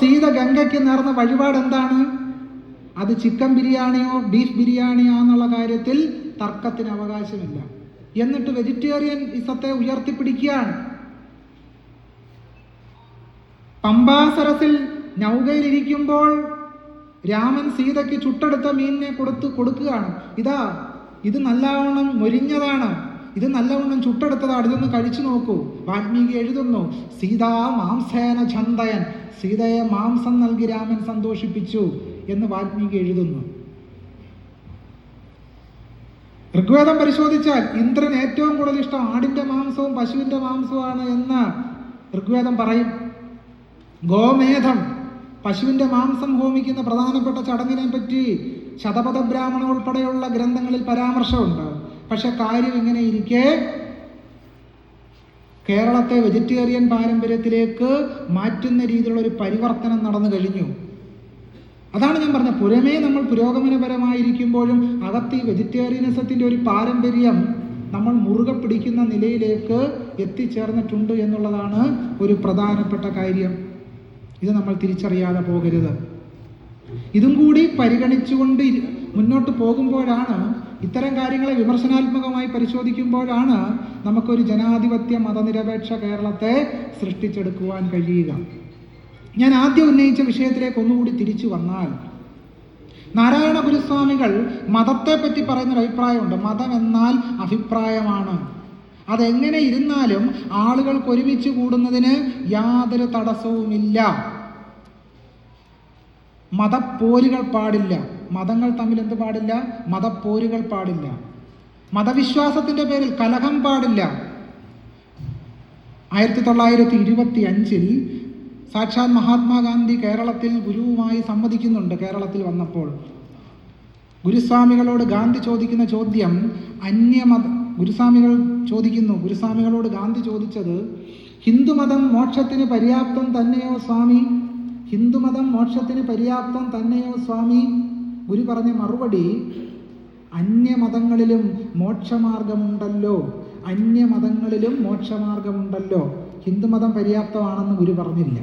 സീത ഗംഗയ്ക്ക് നേർന്ന വഴിപാട് എന്താണ് അത് ചിക്കൻ ബിരിയാണിയോ ബീഫ് ബിരിയാണിയോ എന്നുള്ള കാര്യത്തിൽ തർക്കത്തിന് അവകാശമില്ല. എന്നിട്ട് വെജിറ്റേറിയൻ ഇസത്തെ ഉയർത്തിപ്പിടിക്കുകയാണ്. പമ്പാസരത്തിൽ നൗകയിലിരിക്കുമ്പോൾ രാമൻ സീതയ്ക്ക് ചുട്ടെടുത്ത മീനിനെ കൊടുത്ത് കൊടുക്കുകയാണ്. ഇതാ ഇത് നല്ലവണ്ണം മൊരിഞ്ഞതാണ്. ഇത് നല്ലവണ്ണം ചുട്ടെടുത്തതാണ് ഇതൊന്ന് കഴിച്ചു നോക്കൂ. വാൽമീകി എഴുതുന്നു സീതാ മാംസേന ചന്തയൻ സീതയെ മാംസം നൽകി രാമൻ സന്തോഷിപ്പിച്ചു എന്ന് വാൽമീകി എഴുതുന്നു. ഋഗ്വേദം പരിശോധിച്ചാൽ ഇന്ദ്രൻ ഏറ്റവും കൂടുതൽ ഇഷ്ടം ആടിന്റെ മാംസവും പശുവിന്റെ മാംസവുമാണ് എന്ന് ഋഗ്വേദം പറയും. ഗോമേധം പശുവിന്റെ മാംസം ഹോമിക്കുന്ന പ്രധാനപ്പെട്ട ചടങ്ങിനെ പറ്റി ശതപഥ ബ്രാഹ്മണ ഉൾപ്പെടെയുള്ള ഗ്രന്ഥങ്ങളിൽ പരാമർശമുണ്ട്. പക്ഷെ കാര്യം ഇങ്ങനെ ഇരിക്കെ കേരളത്തെ വെജിറ്റേറിയൻ പാരമ്പര്യത്തിലേക്ക് മാറ്റുന്ന രീതിയിലുള്ള ഒരു പരിവർത്തനം നടന്നു കഴിഞ്ഞു. അതാണ് ഞാൻ പറഞ്ഞത്. പുരമേ നമ്മൾ പുരോഗമനപരമായിരിക്കുമ്പോഴും അകത്ത് ഈ വെജിറ്റേറിയനിസത്തിന്റെ ഒരു പാരമ്പര്യം നമ്മൾ മുറുകെ പിടിക്കുന്ന നിലയിലേക്ക് എത്തിച്ചേർന്നിട്ടുണ്ട് എന്നുള്ളതാണ് ഒരു പ്രധാനപ്പെട്ട കാര്യം. ഇത് നമ്മൾ തിരിച്ചറിയാതെ പോകരുത്. ഇതും കൂടി പരിഗണിച്ചുകൊണ്ട് മുന്നോട്ട് പോകുമ്പോഴാണ് ഇത്തരം കാര്യങ്ങളെ വിമർശനാത്മകമായി പരിശോധിക്കുമ്പോഴാണ് നമുക്കൊരു ജനാധിപത്യ മതനിരപേക്ഷ കേരളത്തെ സൃഷ്ടിച്ചെടുക്കുവാൻ കഴിയുക. ഞാൻ ആദ്യം ഉന്നയിച്ച വിഷയത്തിലേക്ക് ഒന്നുകൂടി തിരിച്ചു വന്നാൽ നാരായണ ഗുരുസ്വാമികൾ മതത്തെ പറ്റി പറയുന്നൊരു അഭിപ്രായമുണ്ട്. മതം എന്നാൽ അഭിപ്രായമാണ്. അതെങ്ങനെ ഇരുന്നാലും ആളുകൾക്ക് ഒരുമിച്ച് കൂടുന്നതിന് യാതൊരു തടസ്സവുമില്ല. മതപ്പോരുകൾ പാടില്ല. മതങ്ങൾ തമ്മിൽ എന്ത് പാടില്ല? മതപ്പോരുകൾ പാടില്ല. മതവിശ്വാസത്തിന്റെ പേരിൽ കലഹം പാടില്ല. ആയിരത്തി തൊള്ളായിരത്തി ഇരുപത്തി അഞ്ചിൽ സാക്ഷാൽ മഹാത്മാഗാന്ധി കേരളത്തിൽ ഗുരുവുമായി സംവദിക്കുന്നുണ്ട് കേരളത്തിൽ വന്നപ്പോൾ. ഗുരുസ്വാമികളോട് ഗാന്ധി ചോദിക്കുന്ന ചോദ്യം അന്യമത ഗുരുസ്വാമികൾ ചോദിക്കുന്നു ഗുരുസ്വാമികളോട് ഗാന്ധി ചോദിച്ചത് ഹിന്ദുമതം മോക്ഷത്തിന് പര്യാപ്തം തന്നെയോ സ്വാമി? ഹിന്ദുമതം മോക്ഷത്തിന് പര്യാപ്തം തന്നെയോ സ്വാമി? ഗുരു പറഞ്ഞ മറുപടി അന്യമതങ്ങളിലും മോക്ഷമാർഗമുണ്ടല്ലോ. അന്യമതങ്ങളിലും മോക്ഷമാർഗമുണ്ടല്ലോ. ഹിന്ദുമതം പര്യാപ്തമാണെന്ന് ഗുരു പറഞ്ഞില്ല.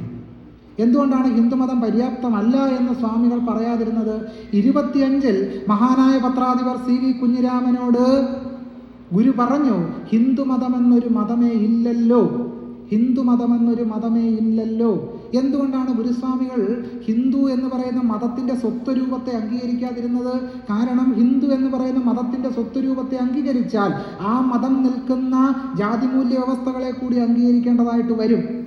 എന്തുകൊണ്ടാണ് ഹിന്ദുമതം പര്യാപ്തമല്ല എന്ന് സ്വാമികൾ പറയാതിരുന്നത്? ഇരുപത്തിയഞ്ചിൽ മഹാനായ പത്രാധിപർ സി വി കുഞ്ഞിരാമനോട് ഗുരു പറഞ്ഞു ഹിന്ദുമതമെന്നൊരു മതമേ ഇല്ലല്ലോ. ഹിന്ദുമതമെന്നൊരു മതമേ ഇല്ലല്ലോ. എന്തുകൊണ്ടാണ് ഗുരുസ്വാമികൾ ഹിന്ദു എന്ന് പറയുന്ന മതത്തിന്റെ സ്വത്വരൂപത്തെ അംഗീകരിക്കാതിരുന്നത്? കാരണം ഹിന്ദു എന്ന് പറയുന്ന മതത്തിന്റെ സ്വത്വരൂപത്തെ അംഗീകരിച്ചാൽ ആ മതം നിൽക്കുന്ന ജാതിമൂല്യ വ്യവസ്ഥകളെ കൂടി അംഗീകരിക്കേണ്ടതായിട്ട് വരും.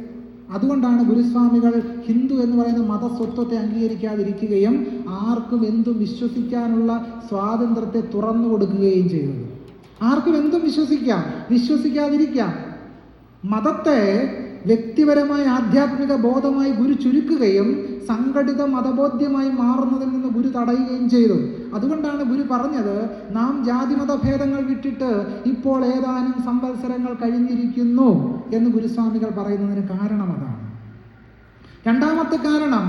അതുകൊണ്ടാണ് ഗുരുസ്വാമികൾ ഹിന്ദു എന്ന് പറയുന്ന മതസ്വത്വത്തെ അംഗീകരിക്കാതിരിക്കുകയും ആർക്കും എന്തും വിശ്വസിക്കാനുള്ള സ്വാതന്ത്ര്യത്തെ തുറന്നു കൊടുക്കുകയും ചെയ്തത് ആർക്കും എന്തും വിശ്വസിക്കാം വിശ്വസിക്കാതിരിക്കാം. മതത്തെ വ്യക്തിപരമായ ആധ്യാത്മിക ബോധമായി ഗുരു ചുരുക്കുകയും സംഘടിത മതബോധ്യമായി മാറുന്നതിൽ നിന്ന് ഗുരു തടയുകയും ചെയ്തു. അതുകൊണ്ടാണ് ഗുരു പറഞ്ഞത് നാം ജാതിമത മതഭേദങ്ങൾ വിട്ടിട്ട് ഇപ്പോൾ ഏതാനും സംവത്സരങ്ങൾ കഴിഞ്ഞിരിക്കുന്നു എന്ന് ഗുരുസ്വാമികൾ പറയുന്നതിന് കാരണം അതാണ്. രണ്ടാമത്തെ കാരണം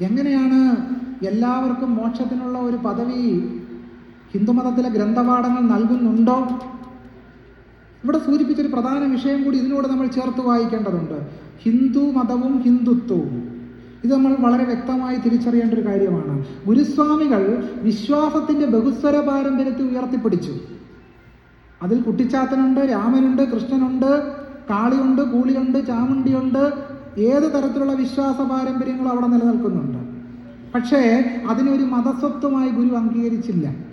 എങ്ങനെയാണ് എല്ലാവർക്കും മോക്ഷത്തിനുള്ള ഒരു പദവി ഹിന്ദുമതത്തിലെ ഗ്രന്ഥപാഠങ്ങൾ നൽകുന്നുണ്ടോ? ഇവിടെ സൂചിപ്പിച്ചൊരു പ്രധാന വിഷയം കൂടി ഇതിനോട് നമ്മൾ ചേർത്ത് വായിക്കേണ്ടതുണ്ട്. ഹിന്ദു മതവും ഹിന്ദുത്വവും. ഇത് നമ്മൾ വളരെ വ്യക്തമായി തിരിച്ചറിയേണ്ട ഒരു കാര്യമാണ്. ഗുരുസ്വാമികൾ വിശ്വാസത്തിന്റെ ബഹുസ്വര പാരമ്പര്യത്തെ ഉയർത്തിപ്പിടിച്ചു. അതിൽ കുട്ടിച്ചാത്തനുണ്ട് രാമനുണ്ട് കൃഷ്ണനുണ്ട് കാളിയുണ്ട് കൂളിയുണ്ട് ചാമുണ്ടിയുണ്ട്. ഏത് തരത്തിലുള്ള വിശ്വാസ പാരമ്പര്യങ്ങളും അവിടെ നിലനിൽക്കുന്നുണ്ട്. പക്ഷേ അതിനൊരു മതസ്വത്വമായി ഗുരു അംഗീകരിച്ചില്ല.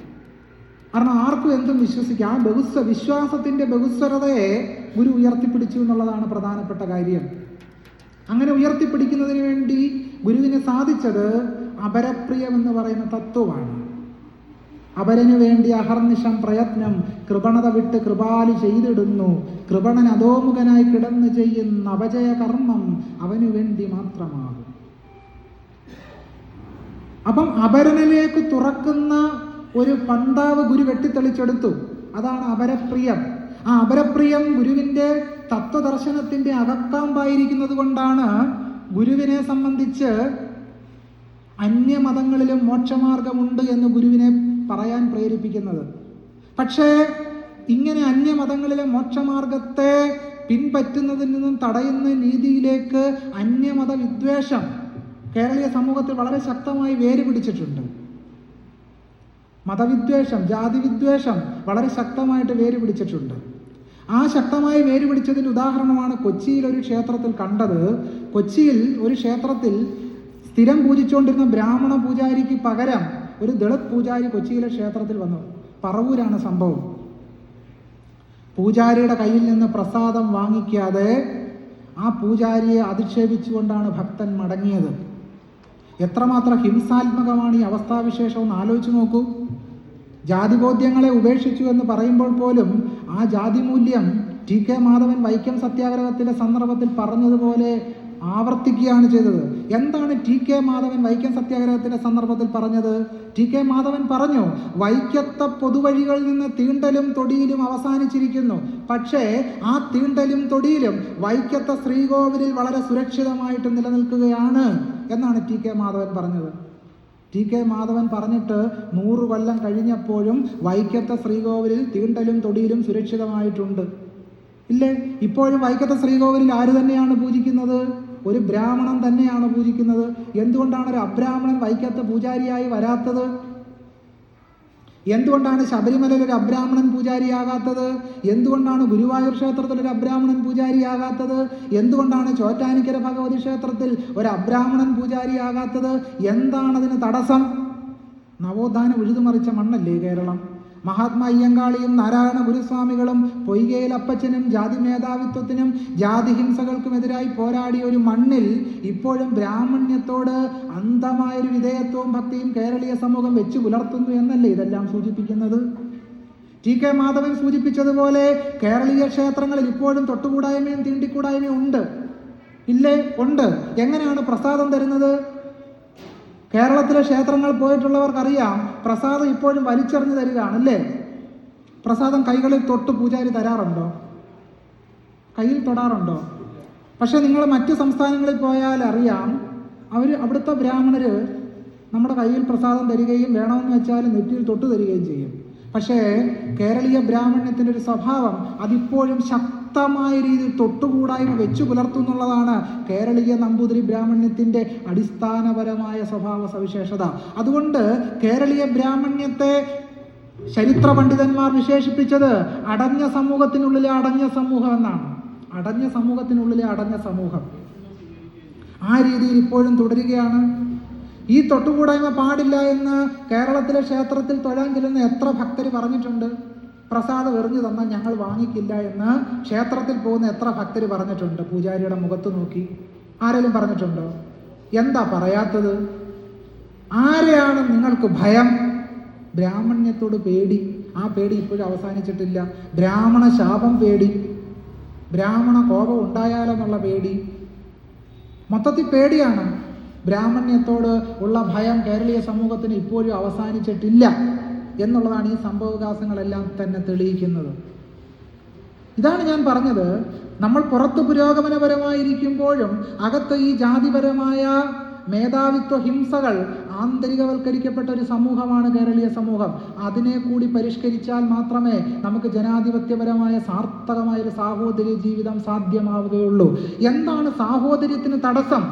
കാരണം ആർക്കും എന്തും വിശ്വസിക്കാം. ആ ബഹുസ്വ വിശ്വാസത്തിന്റെ ബഹുസ്വരതയെ ഗുരു ഉയർത്തിപ്പിടിച്ചു എന്നുള്ളതാണ് പ്രധാനപ്പെട്ട കാര്യം. അങ്ങനെ ഉയർത്തിപ്പിടിക്കുന്നതിന് വേണ്ടി ഗുരുവിന് സാധിച്ചത് അപരപ്രിയം എന്ന് പറയുന്ന തത്വമാണ്. അപരനു വേണ്ടി അഹർനിശം പ്രയത്നം കൃപണത വിട്ട് കൃപാലി ചെയ്തിടുന്നു. കൃപണൻ അധോമുഖനായി കിടന്നു ചെയ്യുന്ന അപജയ കർമ്മം അവനു വേണ്ടി മാത്രമാകും. അപ്പം അപരനിലേക്ക് തുറക്കുന്ന ഒരു പന്താവ് ഗുരു വെട്ടിത്തെളിച്ചെടുത്തു. അതാണ് അപരപ്രിയം. ആ അപരപ്രിയം ഗുരുവിന്റെ തത്വദർശനത്തിന്റെ അകക്കാമ്പായിരിക്കുന്നത് കൊണ്ടാണ് ഗുരുവിനെ സംബന്ധിച്ച് അന്യമതങ്ങളിലും മോക്ഷമാർഗമുണ്ട് എന്ന് ഗുരുവിനെ പറയാൻ പ്രേരിപ്പിക്കുന്നത്. പക്ഷേ ഇങ്ങനെ അന്യമതങ്ങളിലെ മോക്ഷമാർഗത്തെ പിൻപറ്റുന്നതിൽ നിന്നും തടയുന്ന രീതിയിലേക്ക് അന്യമത വിദ്വേഷം കേരളീയ സമൂഹത്തിൽ വളരെ ശക്തമായി വേര് പിടിച്ചിട്ടുണ്ട് മതവിദ്വേഷം ജാതി വിദ്വേഷം വളരെ ശക്തമായിട്ട് വേര് പിടിച്ചിട്ടുണ്ട്. ആ ശക്തമായി വേര് പിടിച്ചതിന്റെ ഉദാഹരണമാണ് കൊച്ചിയിൽ ഒരു ക്ഷേത്രത്തിൽ കണ്ടത്. കൊച്ചിയിൽ ഒരു ക്ഷേത്രത്തിൽ സ്ഥിരം പൂജിച്ചുകൊണ്ടിരുന്ന ബ്രാഹ്മണ പൂജാരിക്ക് പകരം ഒരു ദളിത് പൂജാരി കൊച്ചിയിലെ ക്ഷേത്രത്തിൽ വന്നു. പറവൂരാണ് സംഭവം. പൂജാരിയുടെ കയ്യിൽ നിന്ന് പ്രസാദം വാങ്ങിക്കാതെ ആ പൂജാരിയെ അധിക്ഷേപിച്ചുകൊണ്ടാണ് ഭക്തൻ മടങ്ങിയത്. എത്രമാത്രം ഹിംസാത്മകമാണ് ഈ അവസ്ഥാവിശേഷം? ഒന്ന് ആലോചിച്ച് നോക്കൂ. ജാതിബോധ്യങ്ങളെ ഉപേക്ഷിച്ചു എന്ന് പറയുമ്പോൾ പോലും ആ ജാതി മൂല്യം ടി കെ മാധവൻ വൈക്കം സത്യാഗ്രഹത്തിന്റെ സന്ദർഭത്തിൽ പറഞ്ഞതുപോലെ ആവർത്തിക്കുകയാണ് ചെയ്തത്. എന്താണ് ടി കെ മാധവൻ വൈക്കം സത്യാഗ്രഹത്തിന്റെ സന്ദർഭത്തിൽ പറഞ്ഞത്? ടി കെ മാധവൻ പറഞ്ഞു വൈക്കത്തെ പൊതുവഴികളിൽ നിന്ന് തീണ്ടലും തൊടിയിലും അവസാനിച്ചിരിക്കുന്നു. പക്ഷേ ആ തീണ്ടലും തൊടിയിലും വൈക്കത്തെ ശ്രീകോവിലിൽ വളരെ സുരക്ഷിതമായിട്ട് നിലനിൽക്കുകയാണ് എന്നാണ് ടി കെ മാധവൻ പറഞ്ഞത്. ടി കെ മാധവൻ പറഞ്ഞിട്ട് നൂറ് കൊല്ലം കഴിഞ്ഞപ്പോഴും വൈക്കത്തെ ശ്രീകോവിലിൽ തീണ്ടലും തൊടിയിലും സുരക്ഷിതമായിട്ടുണ്ട്. ഇല്ലേ? ഇപ്പോഴും വൈക്കത്തെ ശ്രീകോവിലിൽ ആര് തന്നെയാണ് പൂജിക്കുന്നത്? ഒരു ബ്രാഹ്മണൻ തന്നെയാണ് പൂജിക്കുന്നത്. എന്തുകൊണ്ടാണ് ഒരു അബ്രാഹ്മണൻ വൈക്കത്തെ പൂജാരിയായി വരാത്തത്? എന്തുകൊണ്ടാണ് ശബരിമലയിൽ ഒരു അബ്രാഹ്മണൻ പൂജാരിയാകാത്തത്? എന്തുകൊണ്ടാണ് ഗുരുവായൂർ ക്ഷേത്രത്തിൽ ഒരു അബ്രാഹ്മണൻ പൂജാരിയാകാത്തത്? എന്തുകൊണ്ടാണ് ചോറ്റാനിക്കര ഭഗവതി ക്ഷേത്രത്തിൽ ഒരു അബ്രാഹ്മണൻ പൂജാരിയാകാത്തത്? എന്താണ് അതിന് തടസ്സം? നവോത്ഥാനം ഉഴുതുമറിച്ച മണ്ണല്ലേ കേരളം? മഹാത്മാ അയ്യങ്കാളിയും നാരായണ ഗുരുസ്വാമികളും പൊയ്കയിൽ അപ്പച്ചനും ജാതി മേധാവിത്വത്തിനും ജാതി ഹിംസകൾക്കുമെതിരായി പോരാടിയ ഒരു മണ്ണിൽ ഇപ്പോഴും ബ്രാഹ്മണ്യത്തോട് അന്ധമായൊരു വിധേയത്വവും ഭക്തിയും കേരളീയ സമൂഹം വെച്ചു പുലർത്തുന്നു എന്നല്ലേ ഇതെല്ലാം സൂചിപ്പിക്കുന്നത്? ടി കെ മാധവൻ സൂചിപ്പിച്ചതുപോലെ കേരളീയ ക്ഷേത്രങ്ങളിൽ ഇപ്പോഴും തൊട്ടുകൂടായ്മയും തീണ്ടിക്കൂടായ്മയും ഉണ്ട്. ഇല്ലേ? ഉണ്ട്. എങ്ങനെയാണ് പ്രസാദം തരുന്നത്? കേരളത്തിലെ ക്ഷേത്രങ്ങൾ പോയിട്ടുള്ളവർക്കറിയാം പ്രസാദം ഇപ്പോഴും വലിച്ചെറിഞ്ഞു തരികയാണ് അല്ലേ? പ്രസാദം കൈകളിൽ തൊട്ട് പൂജാരി തരാറുണ്ടോ? കയ്യിൽ തൊടാറുണ്ടോ? പക്ഷേ നിങ്ങൾ മറ്റ് സംസ്ഥാനങ്ങളിൽ പോയാൽ അറിയാം അവർ അവിടുത്തെ ബ്രാഹ്മണർ നമ്മുടെ കയ്യിൽ പ്രസാദം തരികയും വേണമെന്ന് വെച്ചാൽ നെറ്റിയിൽ തൊട്ട് തരികയും ചെയ്യും. പക്ഷേ കേരളീയ ബ്രാഹ്മണ്യത്തിന്റെ ഒരു സ്വഭാവം അതിപ്പോഴും ശക്തമായ രീതിയിൽ തൊട്ടുകൂടായ്മ വെച്ചു പുലർത്തുന്നുള്ളതാണ് കേരളീയ നമ്പൂതിരി ബ്രാഹ്മണ്യത്തിന്റെ അടിസ്ഥാനപരമായ സ്വഭാവ സവിശേഷത. അതുകൊണ്ട് കേരളീയ ബ്രാഹ്മണ്യത്തെ ചരിത്ര പണ്ഡിതന്മാർ വിശേഷിപ്പിച്ചത് അടഞ്ഞ സമൂഹത്തിനുള്ളിലെ അടഞ്ഞ സമൂഹം എന്നാണ്. അടഞ്ഞ സമൂഹത്തിനുള്ളിലെ അടഞ്ഞ സമൂഹം. ആ രീതിയിൽ ഇപ്പോഴും തുടരുകയാണ്. ഈ തൊട്ടുകൂടായ്മ പാടില്ല എന്ന് കേരളത്തിലെ ക്ഷേത്രത്തിൽ തൊഴാൻ ചെല്ലുന്ന എത്ര ഭക്തർ പറഞ്ഞിട്ടുണ്ട്? പ്രസാദം എറിഞ്ഞു തന്നാൽ ഞങ്ങൾ വാങ്ങിക്കില്ല എന്ന് ക്ഷേത്രത്തിൽ പോകുന്ന എത്ര ഭക്തർ പറഞ്ഞിട്ടുണ്ട്. പൂജാരിയുടെ മുഖത്ത് നോക്കി. ആരെങ്കിലും പറഞ്ഞിട്ടുണ്ടോ? എന്താ പറയാത്തത്? ആരെയാണ് നിങ്ങൾക്ക് ഭയം? ബ്രാഹ്മണ്യത്തോട് പേടി. ആ പേടി ഇപ്പോഴും അവസാനിച്ചിട്ടില്ല. ബ്രാഹ്മണ ശാപം പേടി. ബ്രാഹ്മണ കോപം ഉണ്ടായാലെന്നുള്ള പേടി. മൊത്തത്തിൽ പേടിയാണ്. ബ്രാഹ്മണ്യത്തോട് ഉള്ള ഭയം കേരളീയ സമൂഹത്തിന് ഇപ്പോഴും അവസാനിച്ചിട്ടില്ല. എന്നുള്ളതാണ് ഈ സംഭവവികാസങ്ങളെല്ലാം തന്നെ തെളിയിക്കുന്നത്. ഇതാണ് ഞാൻ പറഞ്ഞത്. നമ്മൾ പുറത്ത് പുരോഗമനപരമായിരിക്കുമ്പോഴും അകത്ത് ഈ ജാതിപരമായ മേധാവിത്വ ഹിംസകൾ ആന്തരികവൽക്കരിക്കപ്പെട്ട ഒരു സമൂഹമാണ് കേരളീയ സമൂഹം. അതിനെ കൂടി പരിഷ്കരിച്ചാൽ മാത്രമേ നമുക്ക് ജനാധിപത്യപരമായ സാർത്ഥകമായ ഒരു സാഹോദര്യ ജീവിതം സാധ്യമാവുകയുള്ളൂ. എന്താണ് സാഹോദര്യത്തിന് തടസ്സം?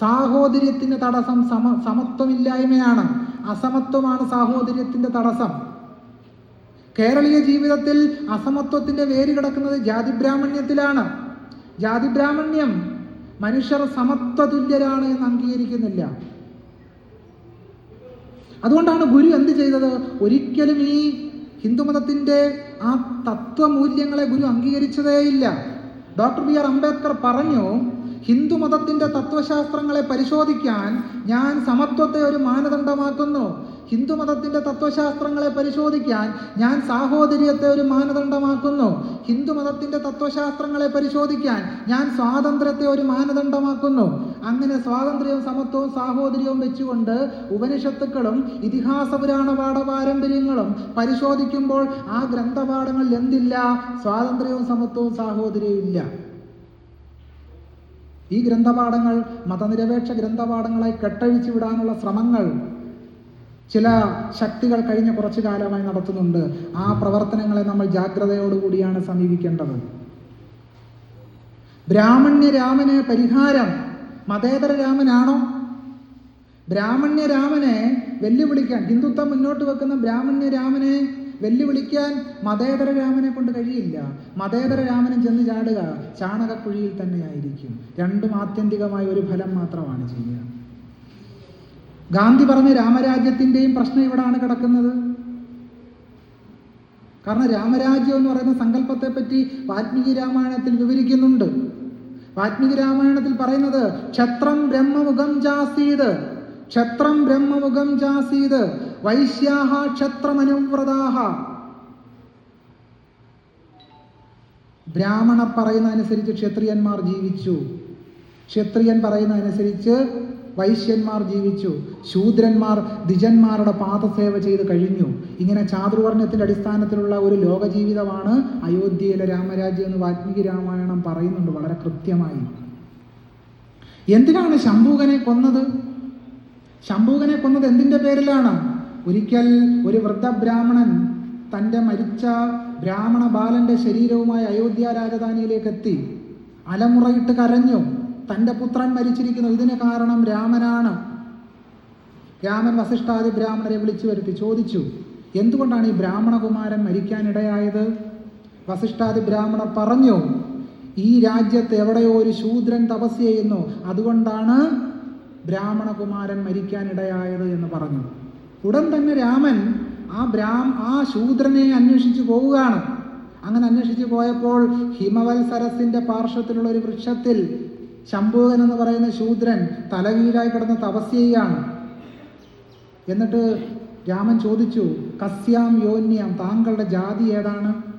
സാഹോദര്യത്തിന് തടസ്സം സമ സമത്വമില്ലായ്മയാണ്. അസമത്വമാണ് സാഹോദര്യത്തിന്റെ തടസ്സം. കേരളീയ ജീവിതത്തിൽ അസമത്വത്തിന്റെ വേര് കിടക്കുന്നത് ജാതിബ്രാഹ്മണ്യത്തിലാണ്. ജാതിബ്രാഹ്മണ്യം മനുഷ്യർ സമത്വ തുല്യരാണ് എന്ന് അംഗീകരിക്കുന്നില്ല. അതുകൊണ്ടാണ് ഗുരു എന്ത് ചെയ്തത്? ഒരിക്കലും ഈ ഹിന്ദുമതത്തിന്റെ ആ തത്വമൂല്യങ്ങളെ ഗുരു അംഗീകരിച്ചതേയില്ല. ഡോക്ടർ ബി ആർ അംബേദ്കർ പറഞ്ഞു ഹിന്ദുമതത്തിന്റെ തത്വശാസ്ത്രങ്ങളെ പരിശോധിക്കാൻ ഞാൻ സമത്വത്തെ ഒരു മാനദണ്ഡമാക്കുന്നു. ഹിന്ദുമതത്തിന്റെ തത്വശാസ്ത്രങ്ങളെ പരിശോധിക്കാൻ ഞാൻ സാഹോദര്യത്തെ ഒരു മാനദണ്ഡമാക്കുന്നു. ഹിന്ദുമതത്തിന്റെ തത്വശാസ്ത്രങ്ങളെ പരിശോധിക്കാൻ ഞാൻ സ്വാതന്ത്ര്യത്തെ ഒരു മാനദണ്ഡമാക്കുന്നു. അങ്ങനെ സ്വാതന്ത്ര്യവും സമത്വവും സാഹോദര്യവും വെച്ചുകൊണ്ട് ഉപനിഷത്തുക്കളും ഇതിഹാസ പുരാണ പാഠപാരമ്പര്യങ്ങളും പരിശോധിക്കുമ്പോൾ ആ ഗ്രന്ഥപാഠങ്ങളിൽ എന്തില്ല? സ്വാതന്ത്ര്യവും സമത്വവും സാഹോദര്യവും ഇല്ല. ഈ ഗ്രന്ഥപാഠങ്ങൾ മതനിരപേക്ഷ ഗ്രന്ഥപാഠങ്ങളെ കെട്ടഴിച്ചു വിടാനുള്ള ശ്രമങ്ങൾ ചില ശക്തികൾ കഴിഞ്ഞ കുറച്ചു കാലമായി നടത്തുന്നുണ്ട്. ആ പ്രവർത്തനങ്ങളെ നമ്മൾ ജാഗ്രതയോടുകൂടിയാണ് സമീപിക്കേണ്ടത്. ബ്രാഹ്മണ്യ രാമന് പരിഹാരം മതേതര രാമനാണോ? ബ്രാഹ്മണ്യ രാമനെ വെല്ലുവിളിക്കാൻ ഹിന്ദുത്വം മുന്നോട്ട് വെക്കുന്ന ബ്രാഹ്മണ്യ രാമനെ വെല്ലുവിളിക്കാൻ മതേതര രാമനെ കൊണ്ട് കഴിയില്ല. മതേതര രാമനും ചെന്ന് ചാടുക ചാണകക്കുഴിയിൽ തന്നെയായിരിക്കും രണ്ടും ആത്യന്തികമായ ഒരു ഫലം മാത്രമാണ് ചെയ്യുക. ഗാന്ധി പറഞ്ഞ രാമരാജ്യത്തിന്റെയും പ്രശ്നം ഇവിടാണ് കിടക്കുന്നത്? കാരണം രാമരാജ്യം എന്ന് പറയുന്ന സങ്കല്പത്തെ പറ്റി വാൽമീകി രാമായണത്തിൽ വിവരിക്കുന്നുണ്ട്. വാത്മീകി രാമായണത്തിൽ പറയുന്നത് ക്ഷത്രം ബ്രഹ്മമുഖം ജാസീത് ക്ഷത്രം ബ്രഹ്മമുഖം ജാസീത് വൈശ്യാഹ ക്ഷത്രമനുവ്രതാഹ. ബ്രാഹ്മണ പറയുന്ന അനുസരിച്ച് ക്ഷത്രിയന്മാർ ജീവിച്ചു. ക്ഷത്രിയൻ പറയുന്ന അനുസരിച്ച് വൈശ്യന്മാർ ജീവിച്ചു. ശൂദ്രന്മാർ ദ്വിജന്മാരുടെ പാദസേവ ചെയ്ത് കഴിഞ്ഞു. ഇങ്ങനെ ചാതുർവർണത്തിന്റെ അടിസ്ഥാനത്തിലുള്ള ഒരു ലോകജീവിതമാണ് അയോധ്യയിലെ രാമരാജ്യം എന്ന് വാത്മീകി രാമായണം പറയുന്നുണ്ട് വളരെ കൃത്യമായി. എന്തിനാണ് ശംഭൂകനെ കൊന്നത്? ശംഭൂകനെ കൊന്നത് എന്തിന്റെ പേരിലാണ്? ഒരിക്കൽ ഒരു വൃദ്ധ ബ്രാഹ്മണൻ തന്റെ മരിച്ച ബ്രാഹ്മണ ബാലന്റെ ശരീരവുമായി അയോധ്യ രാജധാനിയിലേക്ക് എത്തി അലമുറയിട്ട് കരഞ്ഞു. തന്റെ പുത്രൻ മരിച്ചിരിക്കുന്നു. ഇതിന് കാരണം രാമനാണ്. രാമൻ വസിഷ്ഠാദി ബ്രാഹ്മണരെ വിളിച്ചു വരുത്തി ചോദിച്ചു എന്തുകൊണ്ടാണ് ഈ ബ്രാഹ്മണകുമാരൻ മരിക്കാനിടയായത്? വസിഷ്ഠാദി ബ്രാഹ്മണർ പറഞ്ഞു ഈ രാജ്യത്ത് എവിടെയോ ഒരു ശൂദ്രൻ തപസ് ചെയ്യുന്നു. അതുകൊണ്ടാണ് ബ്രാഹ്മണകുമാരൻ മരിക്കാനിടയായത് എന്ന് പറഞ്ഞു. ഉടൻ തന്നെ രാമൻ ആ ബ്രാഹ്മ ആ ശൂദ്രനെ അന്വേഷിച്ചു പോവുകയാണ്. അങ്ങനെ അന്വേഷിച്ചു പോയപ്പോൾ ഹിമവത്സരസിന്റെ പാർശ്വത്തിലുള്ള ഒരു വൃക്ഷത്തിൽ ശംഭൂകൻ എന്ന് പറയുന്ന ശൂദ്രൻ തലകീഴായി കിടന്ന് തപസ് ചെയ്യുകയാണ്. എന്നിട്ട് രാമൻ ചോദിച്ചു കസ്യാം യോന്യാം താങ്കളുടെ ജാതി ഏതാണ്?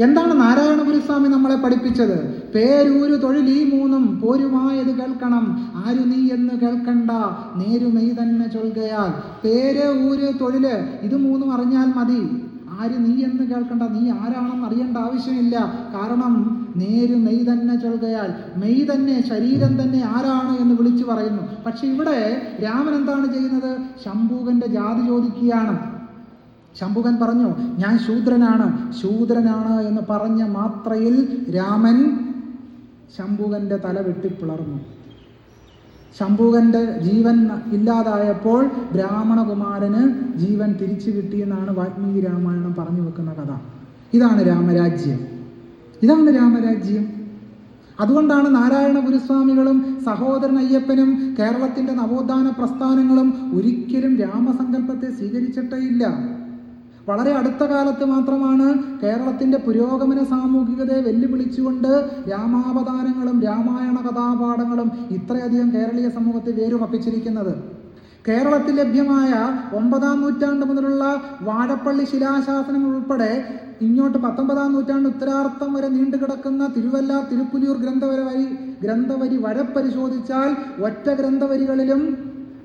എന്താണ് നാരായണ ഗുരുസ്വാമി നമ്മളെ പഠിപ്പിച്ചത്? പേരൂരു തൊഴിൽ ഈ മൂന്നും പോരുമായത് കേൾക്കണം. ആരു നീ എന്ന് കേൾക്കണ്ട. നേരുമെയ് തന്നെ ചൊൽകയാൽ. പേര് ഊര് തൊഴിൽ ഇത് മൂന്നും അറിഞ്ഞാൽ മതി. ആര് നീ എന്ന് കേൾക്കണ്ട. നീ ആരാണെന്ന് അറിയേണ്ട ആവശ്യമില്ല. കാരണം നേര് മെയ് തന്നെ ചൊൽകയാൽ. മെയ് തന്നെ ശരീരം തന്നെ ആരാണ് എന്ന് വിളിച്ചു പറയുന്നു. പക്ഷെ ഇവിടെ രാമൻ എന്താണ് ചെയ്യുന്നത്? ശംഭൂകന്റെ ജാതി ചോദിക്കുകയാണ്. ശംഭുകൻ പറഞ്ഞു ഞാൻ ശൂദ്രനാണ്. ശൂദ്രനാണ് എന്ന് പറഞ്ഞ മാത്രയിൽ രാമൻ ശംഭുകന്റെ തല വെട്ടിപ്പിളർന്നു ശംഭുകന്റെ ജീവൻ ഇല്ലാതായപ്പോൾ ബ്രാഹ്മണകുമാരന് ജീവൻ തിരിച്ചു കിട്ടിയെന്നാണ് വാത്മീകി രാമായണം പറഞ്ഞു വെക്കുന്ന കഥ. ഇതാണ് രാമരാജ്യം. ഇതാണ് രാമരാജ്യം. അതുകൊണ്ടാണ് നാരായണ ഗുരുസ്വാമികളും സഹോദരൻ അയ്യപ്പനും കേരളത്തിന്റെ നവോത്ഥാന പ്രസ്ഥാനങ്ങളും ഒരിക്കലും രാമസങ്കല്പത്തെ സ്വീകരിച്ചിട്ടേ ഇല്ല. വളരെ അടുത്ത കാലത്ത് മാത്രമാണ് കേരളത്തിന്റെ പുരോഗമന സാമൂഹികതയെ വെല്ലുവിളിച്ചുകൊണ്ട് രാമാവതാരങ്ങളും രാമായണ കഥാപാഠങ്ങളും ഇത്രയധികം കേരളീയ സമൂഹത്തെ വേരുറപ്പിച്ചിരിക്കുന്നത്. കേരളത്തിൽ ലഭ്യമായ ഒമ്പതാം നൂറ്റാണ്ട് മുതലുള്ള വാഴപ്പള്ളി ശിലാശാസനങ്ങൾ ഉൾപ്പെടെ ഇങ്ങോട്ട് പത്തൊമ്പതാം നൂറ്റാണ്ട് ഉത്തരാർത്ഥം വരെ നീണ്ടുകിടക്കുന്ന തിരുവല്ല തിരുപ്പുലിയൂർ ഗ്രന്ഥവര വരി ഗ്രന്ഥവരി വര പരിശോധിച്ചാൽ ഒറ്റ ഗ്രന്ഥവരികളിലും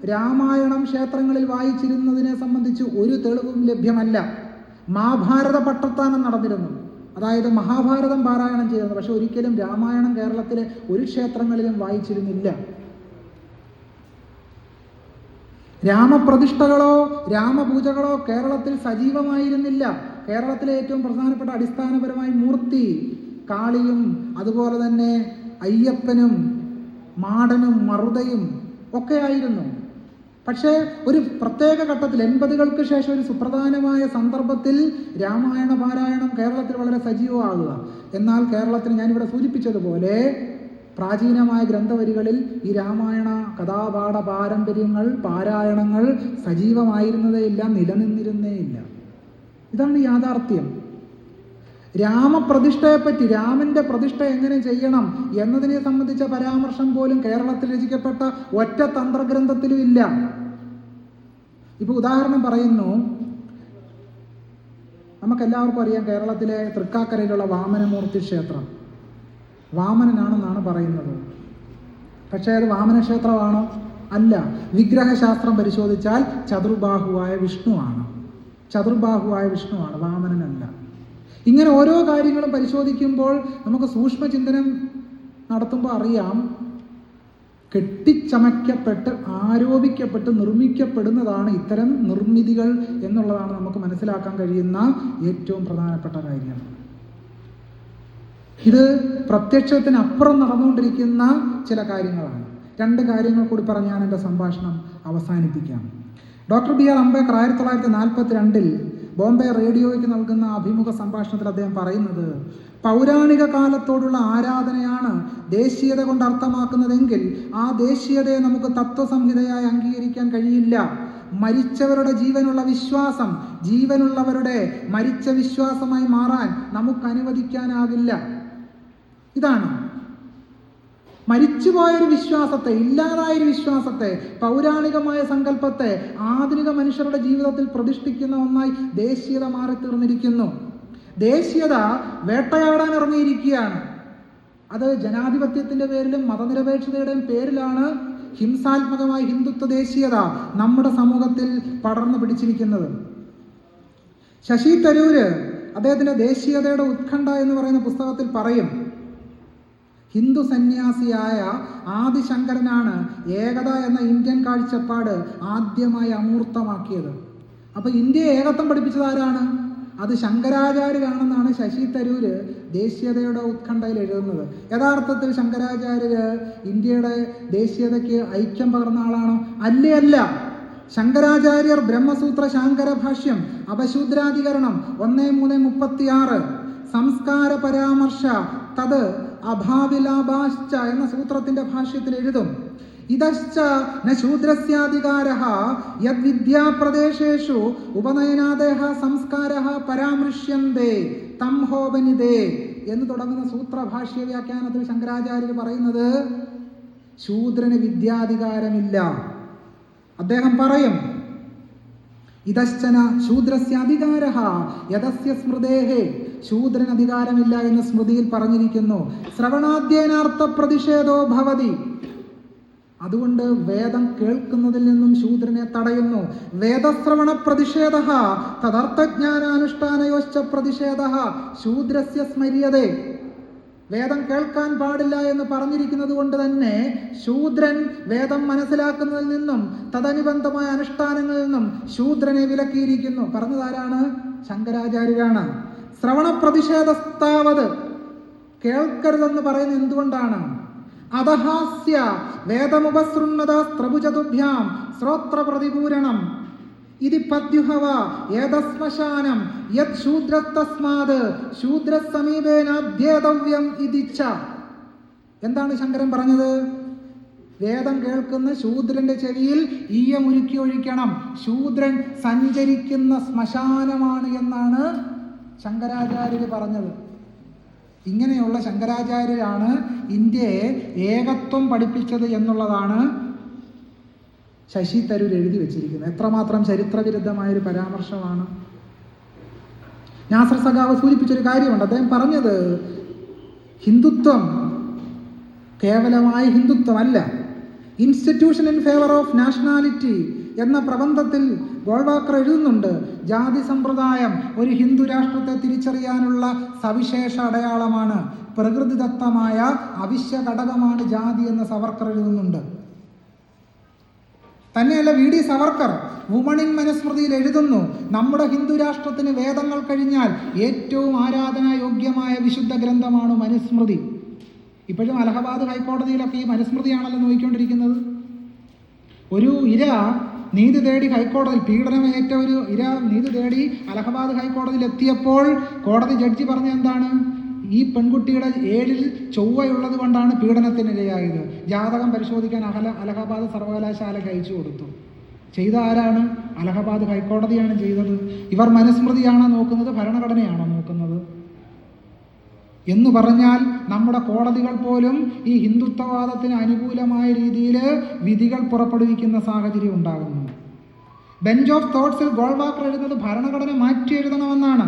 രാമായണം ക്ഷേത്രങ്ങളിൽ വായിച്ചിരുന്നതിനെ സംബന്ധിച്ച് ഒരു തെളിവും ലഭ്യമല്ല. മഹാഭാരത പട്ടത്താനം നടന്നിരുന്നു. അതായത് മഹാഭാരതം പാരായണം ചെയ്തിരുന്നു. പക്ഷെ ഒരിക്കലും രാമായണം കേരളത്തിലെ ഒരു ക്ഷേത്രങ്ങളിലും വായിച്ചിരുന്നില്ല. രാമപ്രതിഷ്ഠകളോ രാമപൂജകളോ കേരളത്തിൽ സജീവമായിരുന്നില്ല. കേരളത്തിലെ ഏറ്റവും പ്രധാനപ്പെട്ട അടിസ്ഥാനപരമായ മൂർത്തി കാളിയും അതുപോലെ തന്നെ അയ്യപ്പനും മാടനും മറുതയും ഒക്കെ ആയിരുന്നു. പക്ഷേ ഒരു പ്രത്യേക ഘട്ടത്തിൽ എൺപതുകൾക്ക് ശേഷം ഒരു സുപ്രധാനമായ സന്ദർഭത്തിൽ രാമായണ പാരായണം കേരളത്തിൽ വളരെ സജീവമാകുക. എന്നാൽ കേരളത്തിൽ ഞാനിവിടെ സൂചിപ്പിച്ചതുപോലെ പ്രാചീനമായ ഗ്രന്ഥവരികളിൽ ഈ രാമായണ കഥാപാഠ പാരമ്പര്യങ്ങൾ പാരായണങ്ങൾ സജീവമായിരുന്നതേയില്ല നിലനിന്നിരുന്നേയില്ല. ഇതാണ് യാഥാർത്ഥ്യം. രാമപ്രതിഷ്ഠയെപ്പറ്റി രാമന്റെ പ്രതിഷ്ഠ എങ്ങനെ ചെയ്യണം എന്നതിനെ സംബന്ധിച്ച പരാമർശം പോലും കേരളത്തിൽ രചിക്കപ്പെട്ട ഒറ്റ തന്ത്രഗ്രന്ഥത്തിലും ഇല്ല. ഇപ്പൊ ഉദാഹരണം പറയുന്നു നമുക്കെല്ലാവർക്കും അറിയാം കേരളത്തിലെ തൃക്കാക്കരയിലുള്ള വാമനമൂർത്തി ക്ഷേത്രം. വാമനനാണെന്നാണ് പറയുന്നത്. പക്ഷേ അത് വാമനക്ഷേത്രമാണോ? അല്ല. വിഗ്രഹശാസ്ത്രം പരിശോധിച്ചാൽ ചതുർബാഹുവായ വിഷ്ണുവാണ്. ചതുർബാഹുവായ വിഷ്ണുവാണ് വാമനനല്ല. ഇങ്ങനെ ഓരോ കാര്യങ്ങളും പരിശോധിക്കുമ്പോൾ നമുക്ക് സൂക്ഷ്മ ചിന്തനം നടത്തുമ്പോൾ അറിയാം കെട്ടിച്ചമയ്ക്കപ്പെട്ട് ആരോപിക്കപ്പെട്ട് നിർമ്മിക്കപ്പെടുന്നതാണ് ഇത്തരം നിർമ്മിതികൾ എന്നുള്ളതാണ് നമുക്ക് മനസ്സിലാക്കാൻ കഴിയുന്ന ഏറ്റവും പ്രധാനപ്പെട്ട കാര്യം. ഇത് പ്രത്യക്ഷത്തിനപ്പുറം നടന്നുകൊണ്ടിരിക്കുന്ന ചില കാര്യങ്ങളാണ്. രണ്ട് കാര്യങ്ങൾ കൂടി പറഞ്ഞാൽ എന്റെ സംഭാഷണം അവസാനിപ്പിക്കാം. ഡോക്ടർ ബി ആർ അംബേദ്കർ ആയിരത്തി തൊള്ളായിരത്തി നാൽപ്പത്തി രണ്ടിൽ ബോംബെ റേഡിയോയ്ക്ക് നൽകുന്ന അഭിമുഖ സംഭാഷണത്തിൽ അദ്ദേഹം പറയുന്നത് പൗരാണിക കാലത്തോടുള്ള ആരാധനയാണ് ദേശീയത കൊണ്ട് അർത്ഥമാക്കുന്നതെങ്കിൽ ആ ദേശീയതയെ നമുക്ക് തത്വസംഹിതയായി അംഗീകരിക്കാൻ കഴിയില്ല. മരിച്ചവരുടെ ജീവനുള്ള വിശ്വാസം ജീവനുള്ളവരുടെ മരിച്ച വിശ്വാസമായി മാറാൻ നമുക്ക് അനുവദിക്കാനാകില്ല. ഇതാണ് മരിച്ചുപോയൊരു വിശ്വാസത്തെ ഇല്ലാതായൊരു വിശ്വാസത്തെ പൗരാണികമായ സങ്കല്പത്തെ ആധുനിക മനുഷ്യരുടെ ജീവിതത്തിൽ പ്രതിഷ്ഠിക്കുന്ന ഒന്നായി ദേശീയത മാറിത്തീർന്നിരിക്കുന്നു. ദേശീയത വേട്ടയാടാൻ ഇറങ്ങിയിരിക്കുകയാണ്. അത് ജനാധിപത്യത്തിന്റെ പേരിലും മതനിരപേക്ഷതയുടെയും പേരിലാണ് ഹിംസാത്മകമായ ഹിന്ദുത്വ ദേശീയത നമ്മുടെ സമൂഹത്തിൽ പടർന്നു പിടിച്ചിരിക്കുന്നത്. ശശി തരൂര് അദ്ദേഹത്തിന്റെ ദേശീയതയുടെ ഉത്കണ്ഠ എന്ന് പറയുന്ന പുസ്തകത്തിൽ പറയും ഹിന്ദു സന്യാസിയായ ആദിശങ്കരനാണ് ഏകത എന്ന ഇന്ത്യൻ കാഴ്ചപ്പാട് ആദ്യമായി അമൂർത്തമാക്കിയത്. അപ്പൊ ഇന്ത്യയെ ഏകത്വം പഠിപ്പിച്ചത് ആരാണ്? അത് ശങ്കരാചാര്യരാണെന്നാണ് ശശി തരൂര് ദേശീയതയുടെ ഉത്കണ്ഠയിൽ എഴുതുന്നത്. യഥാർത്ഥത്തിൽ ശങ്കരാചാര്യര് ഇന്ത്യയുടെ ദേശീയതയ്ക്ക് ഐക്യം പകർന്ന ആളാണോ? അല്ലേ അല്ല. ശങ്കരാചാര്യർ ബ്രഹ്മസൂത്ര ശാങ്കര ഭാഷ്യം അപശൂദ്രാധികരണം ഒന്നേ മൂന്ന് മുപ്പത്തി ആറ് സംസ്കാര പരാമർശ തത് അഭാവിലാഭാശ്ച എന്ന സൂത്രത്തിന്റെ ഭാഷ്യത്തിൽ എഴുതും. ഇതശ്ച ന ശൂദ്രസ്യാധികാര യദ്വിദ്യാപ്രദേശേഷു ഉപനയനാദേഹ സംസ്കാര പരാമൃശ്യന്തേ തം ഹോപനിതേ എന്ന് തുടങ്ങുന്ന സൂത്രഭാഷ്യ വ്യാഖ്യാനത്തിൽ ശങ്കരാചാര്യർ പറയുന്നത് ശൂദ്രന് വിദ്യാധികാരമില്ല. അദ്ദേഹം പറയും ഇതശ്ചന ശൂദ്രസ്യ അധികാര യഥസ്യ സ്മൃതേഹേ. ശൂദ്രൻ അധികാരമില്ല എന്ന് സ്മൃതിയിൽ പറഞ്ഞിരിക്കുന്നു. ശ്രവണാധ്യയനാർത്ഥ പ്രതിഷേധോ ഭവതി. അതുകൊണ്ട് വേദം കേൾക്കുന്നതിൽ നിന്നും ശൂദ്രനെ തടയുന്നു. വേദശ്രവണ പ്രതിഷേധ തദർത്ഥജ്ഞാനാനുഷ്ഠാനയോശ്ച പ്രതിഷേധ ശൂദ്രസ്യ സ്മര്യതേ. വേദം കേൾക്കാൻ പാടില്ല എന്ന് പറഞ്ഞിരിക്കുന്നത് കൊണ്ട് തന്നെ ശൂദ്രൻ വേദം മനസ്സിലാക്കുന്നതിൽ നിന്നും തദനുബന്ധമായ അനുഷ്ഠാനങ്ങളിൽ നിന്നും ശൂദ്രനെ വിലക്കിയിരിക്കുന്നു. പറഞ്ഞതാരാണ് ശങ്കരാചാര്യരാണ്. ശ്രവണ പ്രതിഷേധസ്ഥാവത് കേൾക്കരുതെന്ന് പറയുന്നത് എന്തുകൊണ്ടാണ്? അതഹാസ്യ വേദമുപസൃണ്ണത സ്ത്രഭുചതുഭ്യാം ശ്രോത്ര പ്രതിപൂരണം ഇതി പദ്യുഹവ ഏതശ്മശാനം യത് ശൂദ്രസ്തസ്മാത് ശൂദ്രസമീപേനാധ്യേതവ്യം ഇതിച്ഛ എന്താണ് ശങ്കരൻ പറഞ്ഞത്? വേദം കേൾക്കുന്ന ശൂദ്രന്റെ ചെവിയിൽ ഈയം ഉരുക്കി ഒഴിക്കണം. ശൂദ്രൻ സഞ്ചരിക്കുന്ന ശ്മശാനമാണ് എന്നാണ് ശങ്കരാചാര്യർ പറഞ്ഞത്. ഇങ്ങനെയുള്ള ശങ്കരാചാര്യരാണ് ഇന്ത്യയെ ഏകത്വം പഠിപ്പിച്ചത് എന്നുള്ളതാണ് ശശി തരൂർ എഴുതി വെച്ചിരിക്കുന്നത്. എത്രമാത്രം ചരിത്രവിരുദ്ധമായൊരു പരാമർശമാണ്. നാസർ സഖാവ് സൂചിപ്പിച്ചൊരു കാര്യമുണ്ട്. അദ്ദേഹം പറഞ്ഞത് ഹിന്ദുത്വം കേവലമായ ഹിന്ദുത്വമല്ല. Institution in favour of nationality എന്ന പ്രബന്ധത്തിൽ ഗോൾവാക്കർ എഴുതുന്നുണ്ട് ജാതി സമ്പ്രദായം ഒരു ഹിന്ദു രാഷ്ട്രത്തെ തിരിച്ചറിയാനുള്ള സവിശേഷ അടയാളമാണ്. പ്രകൃതിദത്തമായ അവിശ്യ ഘടകമാണ് ജാതി എന്ന് സവർക്കർ എഴുതുന്നുണ്ട്. തന്നെയല്ല വി ഡി സവർക്കർ വുമണിൻ മനുസ്മൃതിയിൽ എഴുതുന്നു നമ്മുടെ ഹിന്ദു രാഷ്ട്രത്തിന് വേദങ്ങൾ കഴിഞ്ഞാൽ ഏറ്റവും ആരാധനായോഗ്യമായ വിശുദ്ധ ഗ്രന്ഥമാണ് മനുസ്മൃതി. ഇപ്പോഴും അലഹബാദ് ഹൈക്കോടതിയിലൊക്കെ ഈ മനുസ്മൃതിയാണല്ലോ നോക്കിക്കൊണ്ടിരിക്കുന്നത് ഒരു ഇര നീതി തേടി ഹൈക്കോടതിയിൽ പീഡനമേറ്റ ഒരു ഇര നീതി തേടി അലഹബാദ് ഹൈക്കോടതിയിൽ എത്തിയപ്പോൾ കോടതി ജഡ്ജി പറഞ്ഞ എന്താണ്? ഈ പെൺകുട്ടിയുടെ ഏഴിൽ ചൊവ്വയുള്ളത് കൊണ്ടാണ് പീഡനത്തിനിരയായത് ജാതകം പരിശോധിക്കാൻ അഹല അലഹബാദ് സർവകലാശാലയ്ക്ക് അയച്ചു കൊടുത്തു. ചെയ്ത ആരാണ്? അലഹബാദ് ഹൈക്കോടതിയാണ് ചെയ്തത്. ഇവർ മനുസ്മൃതിയാണോ നോക്കുന്നത്? ഭരണഘടനയാണോ നോക്കുന്നത്? എന്ന് പറഞ്ഞാൽ നമ്മുടെ കോടതികൾ പോലും ഈ ഹിന്ദുത്വവാദത്തിന് അനുകൂലമായ രീതിയിൽ വിധികൾ പുറപ്പെടുവിക്കുന്ന സാഹചര്യം ഉണ്ടാകുന്നു. ബെഞ്ച് ഓഫ് തോട്ട്സിൽ ഗോൾവാക്കർ എഴുതുന്നത് ഭരണഘടന മാറ്റി എഴുതണമെന്നാണ്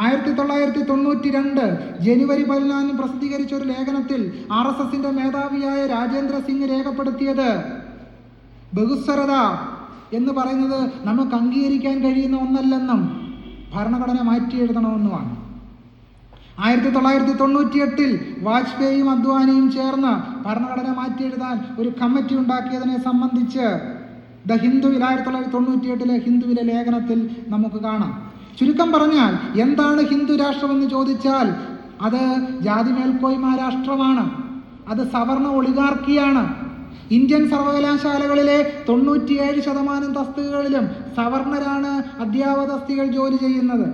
ആയിരത്തി തൊള്ളായിരത്തി തൊണ്ണൂറ്റി രണ്ട് ജനുവരി പതിനാലിന് പ്രസിദ്ധീകരിച്ച ഒരു ലേഖനത്തിൽ ആർ എസ് എസിന്റെ മേധാവിയായ രാജേന്ദ്ര സിംഗ് രേഖപ്പെടുത്തിയത്. ബഹുസ്വരത എന്ന് പറയുന്നത് നമുക്ക് അംഗീകരിക്കാൻ കഴിയുന്ന ഒന്നല്ലെന്നും ഭരണഘടന മാറ്റി എഴുതണമെന്നുമാണ്. ആയിരത്തി തൊള്ളായിരത്തി തൊണ്ണൂറ്റി എട്ടിൽ വാജ്പേയിയും അദ്വാനിയും ചേർന്ന് ഭരണഘടന മാറ്റി എഴുതാൻ ഒരു കമ്മിറ്റി ഉണ്ടാക്കിയതിനെ സംബന്ധിച്ച് ദ ഹിന്ദുവിൽ ആയിരത്തി തൊള്ളായിരത്തി തൊണ്ണൂറ്റി എട്ടിലെ ഹിന്ദുവിലെ ലേഖനത്തിൽ നമുക്ക് കാണാം. ചുരുക്കം പറഞ്ഞാൽ എന്താണ് ഹിന്ദു രാഷ്ട്രമെന്ന് ചോദിച്ചാൽ അത് ജാതി മേൽക്കോയ്മ രാഷ്ട്രമാണ്. അത് സവർണ ഒളിഗാർക്കിയാണ്. ഇന്ത്യൻ സർവകലാശാലകളിലെ തൊണ്ണൂറ്റിയേഴ് ശതമാനം തസ്തികകളിലും സവർണരാണ് അധ്യാപക തസ്തികൾ ജോലി ചെയ്യുന്നത്.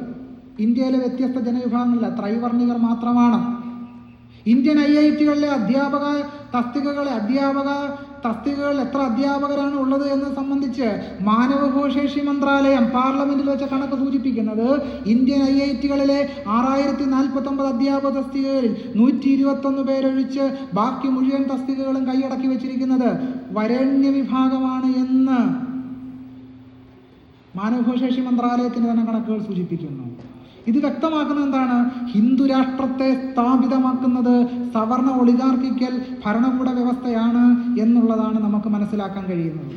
ഇന്ത്യയിലെ വ്യത്യസ്ത ജനവിഭാഗങ്ങളില്ല ത്രൈവർണികർ മാത്രമാണ്. ഇന്ത്യൻ ഐ ഐ ടികളിലെ അധ്യാപക തസ്തികകളെ അധ്യാപക തസ്തികകളിൽ എത്ര അധ്യാപകരാണ് ഉള്ളത് എന്ന് സംബന്ധിച്ച് മാനവഭൂശേഷി മന്ത്രാലയം പാർലമെന്റിൽ വെച്ച കണക്ക് സൂചിപ്പിക്കുന്നത് ഇന്ത്യൻ ഐ ഐ ടികളിലെ ആറായിരത്തി നാൽപ്പത്തി ഒമ്പത് അധ്യാപക തസ്തികകളിൽ നൂറ്റി ഇരുപത്തൊന്ന് പേരൊഴിച്ച് ബാക്കി മുഴുവൻ തസ്തികകളും കൈയടക്കി വെച്ചിരിക്കുന്നത് വരേണ്യ വിഭാഗമാണ് എന്ന് മാനവഭൂശേഷി മന്ത്രാലയത്തിന്റെ തന്നെ കണക്കുകൾ സൂചിപ്പിക്കുന്നു. ഇത് വ്യക്തമാക്കുന്നത് എന്താണ്? ഹിന്ദു രാഷ്ട്രത്തെ സ്ഥാപിതമാക്കുന്നത് സവർണ ഒളിഗാർക്കിക്കൽ ഭരണകൂട വ്യവസ്ഥയാണ് എന്നുള്ളതാണ് നമുക്ക് മനസ്സിലാക്കാൻ കഴിയുന്നത്.